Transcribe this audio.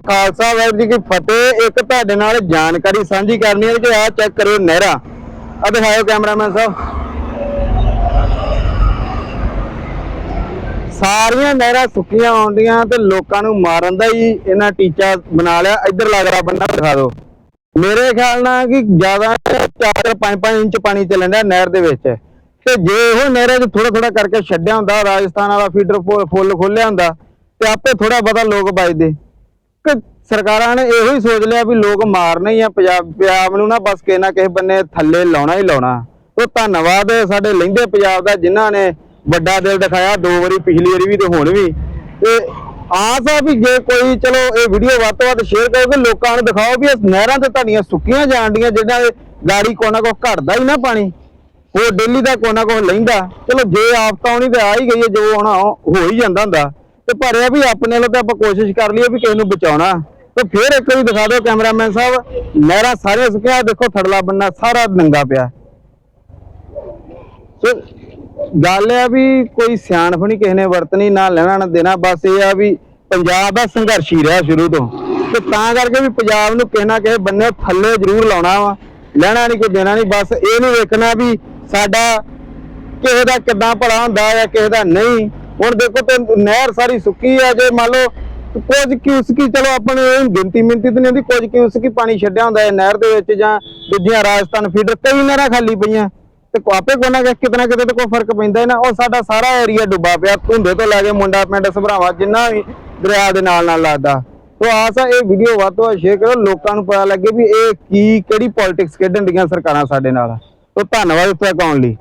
ਖਾਲਸਾ ਵਾਹਿਗੁਰੂ ਜੀ ਕੀ ਫਤਿਹ। ਇੱਕ ਤੁਹਾਡੇ ਨਾਲ ਜਾਣਕਾਰੀ ਸਾਂਝੀ ਕਰਨੀ ਹੈ ਕਿ ਆਹ ਚੈੱਕ ਕਰਿਓ ਨਹਿਰਾ। ਆ ਦਿਖਾਓ ਕੈਮਰਾਮੈਨ ਸਾਹਿਬ। ਸਾਰੀਆਂ ਨਹਿਰਾਂ ਸੁੱਕੀਆਂ ਆਉਂਦੀਆਂ ਤੇ ਲੋਕਾਂ ਨੂੰ ਮਾਰਨ ਦਾ ਹੀ ਇਹਨਾਂ ਟੀਚਾ ਬਣਾ ਲਿਆ। ਇੱਧਰ ਲੱਗਦਾ ਬੰਦਾ, ਦਿਖਾ ਦਿਓ। ਮੇਰੇ ਖਿਆਲ ਨਾਲ ਕਿ ਜ਼ਿਆਦਾ 4-5 ਇੰਚ ਪਾਣੀ ਚੱਲਣ ਡਿਆ ਨਹਿਰ ਦੇ ਵਿੱਚ। ਤੇ ਜੇ ਉਹ ਨਹਿਰਾਂ 'ਚ ਥੋੜਾ ਥੋੜਾ ਕਰਕੇ ਛੱਡਿਆ ਹੁੰਦਾ, ਰਾਜਸਥਾਨ ਵਾਲਾ ਫੀਡਰ ਫੁੱਲ ਖੋਲਿਆ ਹੁੰਦਾ, ਤੇ ਆਪੇ ਥੋੜਾ ਬਹੁਤਾ ਲੋਕ ਬਚਦੇ। ਕਿ ਸਰਕਾਰਾਂ ਨੇ ਇਹੋ ਹੀ ਸੋਚ ਲਿਆ ਵੀ ਲੋਕ ਮਾਰਨੇ ਹੀ ਆ, ਪੰਜਾਬ ਪੰਜਾਬ ਨੂੰ ਨਾ ਬਸ ਕਿਸੇ ਨਾ ਕਿਸੇ ਬੰਨੇ ਥੱਲੇ ਲਾਉਣਾ ਹੀ ਲਾਉਣਾ। ਉਹ ਧੰਨਵਾਦ ਸਾਡੇ ਲਹਿੰਦੇ ਪੰਜਾਬ ਦਾ ਜਿਨ੍ਹਾਂ ਨੇ ਵੱਡਾ ਦਿਲ ਦਿਖਾਇਆ, ਦੋ ਵਾਰੀ ਪਿਛਲੀ ਵਾਰੀ ਵੀ ਤੇ ਹੁਣ ਵੀ। ਤੇ ਆਸ ਆ ਵੀ ਜੇ ਕੋਈ, ਚਲੋ ਇਹ ਵੀਡੀਓ ਵੱਧ ਤੋਂ ਵੱਧ ਸ਼ੇਅਰ ਕਰੋ ਕਿ ਲੋਕਾਂ ਨੂੰ ਦਿਖਾਓ ਵੀ ਇਸ ਨਹਿਰਾਂ ਤੇ ਤੁਹਾਡੀਆਂ ਸੁੱਕੀਆਂ ਜਾਣ ਡੀਆਂ ਜਿਹੜਾਂ ਗਾੜੀ ਕੋਨਾ ਕੋ ਘਟਦਾ ਹੀ ਨਾ ਪਾਣੀ। ਉਹ ਡੇਲੀ ਦਾ ਕੋਨਾ ਕੋ ਲੈਂਦਾ। ਚਲੋ ਜੇ ਆਫਤ ਆਉਣੀ ਤੇ ਆ ਹੀ ਗਈ ਹੈ, ਜੋ ਹੁਣ ਹੋ ਹੀ ਜਾਂਦਾ ਹੁੰਦਾ। ਤੇ ਪਰ ਇਹ ਵੀ ਆਪਣੇ ਵੱਲੋਂ ਤਾਂ ਆਪਾਂ ਕੋਸ਼ਿਸ਼ ਕਰ ਲਈਏ ਵੀ ਕਿਸੇ ਨੂੰ ਬਚਾਉਣਾ। ਤੇ ਫਿਰ ਇੱਕ ਵਾਰੀ ਦਿਖਾ ਦਿਓ ਕੈਮਰਾਮੈਨ ਸਾਹਿਬ, ਨਹਿਰਾਂ ਸਾਰੀਆਂ ਸੁੱਕੀਆਂ ਦੇਖੋ ਥੜਲਾ ਬੰਨਾ ਸਾਰਾ ਨੰਗਾ ਪਿਆ। ਸੋ ਗੱਲ ਇਹ ਵੀ ਕੋਈ ਸਿਆਣਪ ਨਹੀਂ, ਕਿਸੇ ਨੇ ਵਰਤਣੀ ਨਾ ਲੈਣਾ, ਨਾ ਦੇਣਾ, ਬਸ ਇਹ ਆ ਵੀ ਪੰਜਾਬ ਦਾ ਸੰਘਰਸ਼ੀ ਰਿਹਾ ਸ਼ੁਰੂ ਤੋਂ। ਤੇ ਤਾਂ ਕਰਕੇ ਵੀ ਪੰਜਾਬ ਨੂੰ ਕਿਸੇ ਨਾ ਕਿਸੇ ਬੰਨੇ ਥੱਲੇ ਜ਼ਰੂਰ ਲਾਉਣਾ ਵਾ। ਲੈਣਾ ਨਹੀਂ ਕੋਈ, ਦੇਣਾ ਨਹੀਂ, ਬਸ ਇਹ ਨਹੀਂ ਵੇਖਣਾ ਵੀ ਸਾਡਾ ਕਿਸੇ ਦਾ ਕਿੱਦਾਂ ਭਲਾ ਹੁੰਦਾ ਜਾਂ ਕਿਸੇ ਦਾ ਨਹੀਂ। ਹੁਣ ਦੇਖੋ ਤੇ ਨਹਿਰ ਸਾਰੀ ਸੁੱਕੀ ਆ, ਜੇ ਮੰਨ ਲਓ ਕੁਝ ਕਿਉਸਕੀ ਚਲੋ ਆਪਣੇ ਇਹ ਗਿਣਤੀ ਮਿੰਤੀ ਤੇ ਨਹੀਂ ਹੁੰਦੀ, ਕੁਝ ਕਿਉਸਕੀ ਪਾਣੀ ਛੱਡਿਆ ਹੁੰਦਾ ਹੈ ਨਹਿਰ ਦੇ ਵਿੱਚ ਜਾਂ ਦੂਜੀਆਂ ਰਾਜਸਥਾਨ ਫੀਡਰ ਕਈ ਨਹਿਰਾਂ ਖਾਲੀ ਪਈਆਂ। ਤੇ ਆਪੇ ਕੋਈ ਕਿਤੇ ਨਾ ਕਿਤੇ ਤਾਂ ਕੋਈ ਫ਼ਰਕ ਪੈਂਦਾ ਹੀ ਨਾ, ਉਹ ਸਾਡਾ ਸਾਰਾ ਏਰੀਆ ਡੁੱਬਾ ਪਿਆ, ਧੁੰਦੇ ਤੋਂ ਲੈ ਕੇ ਮੁੰਡਾ, ਪਿੰਡ, ਸਭਰਾਵਾ, ਜਿੰਨਾ ਵੀ ਦਰਿਆ ਦੇ ਨਾਲ ਨਾਲ ਲੱਗਦਾ। ਸੋ ਆਸ ਆ, ਇਹ ਵੀਡੀਓ ਵੱਧ ਤੋਂ ਵੱਧ ਸ਼ੇਅਰ ਕਰੋ, ਲੋਕਾਂ ਨੂੰ ਪਤਾ ਲੱਗੇ ਵੀ ਇਹ ਕੀ, ਕਿਹੜੀ ਪੋਲਿਟਿਕਸ ਖੇਡਣ ਦੀਆਂ ਸਰਕਾਰਾਂ ਸਾਡੇ ਨਾਲ। ਸੋ ਧੰਨਵਾਦ ਉੱਥੇ ਆਉਣ ਲਈ।